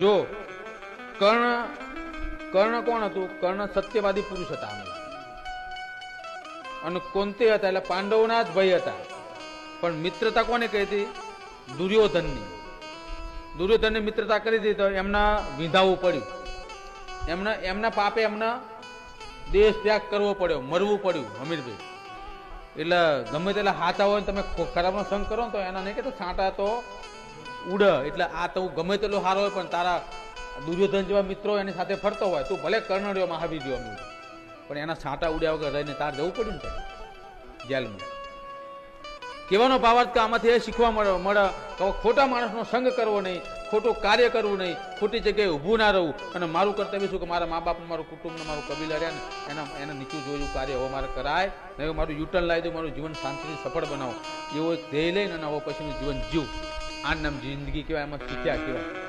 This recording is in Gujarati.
જો કર્ણ કર્ણ કોણ હતું? કર્ણ સત્યવાદી પુરુષ હતા અને કોંતે હતા એટલે પાંડવના જ ભય હતા. પણ મિત્રતા કોને કહી હતી? દુર્યોધનની. દુર્યોધનની મિત્રતા કરી હતી તો એમના વિંધાવું પડ્યું એમના એમના પાપે એમના દેશ ત્યાગ કરવો પડ્યો, મરવું પડ્યું હમીરભાઈ એટલે ગમે તેટલા હાથા હોય તમે ખરાબનો સંગ કરો ને તો એના નહીં કે છાંટા તો ઉડ, એટલે આ તો ગમે તેટલો સારો હોય, પણ તારા દુર્યોધન જેવા મિત્રો એની સાથે ફરતો હોય, તું ભલે કર્ણડ્યો મહાવીર જેવા અમીર પણ એના છાંટા ઉડ્યા વગર રહીને તાર જવું પડ્યું ને જેલમાં. કહેવાનો ભાવાર્થ કે આમાંથી એ શીખવા મળે મળે તો ખોટા માણસનો સંગ કરવો નહીં, ખોટું કાર્ય કરવું નહીં, ખોટી જગ્યાએ ઊભું ના રહેવું અને મારું કર્તવ્ય શું? કે મારા મા બાપ મારું કુટુંબ મારું કબીલા રહ્યા ને, એના એના નીચું જોયું કાર્ય હવે મારે કરાય. ને મારું યુટર્ન લાવી દઉં, મારું જીવન શાંતિથી સફળ બનાવો. એવો ધ્યેય લઈને અને હવે પછીનું જીવન જીવ. આ નામ જિંદગી કહેવાય એમાં શીખ્યા કહેવાય.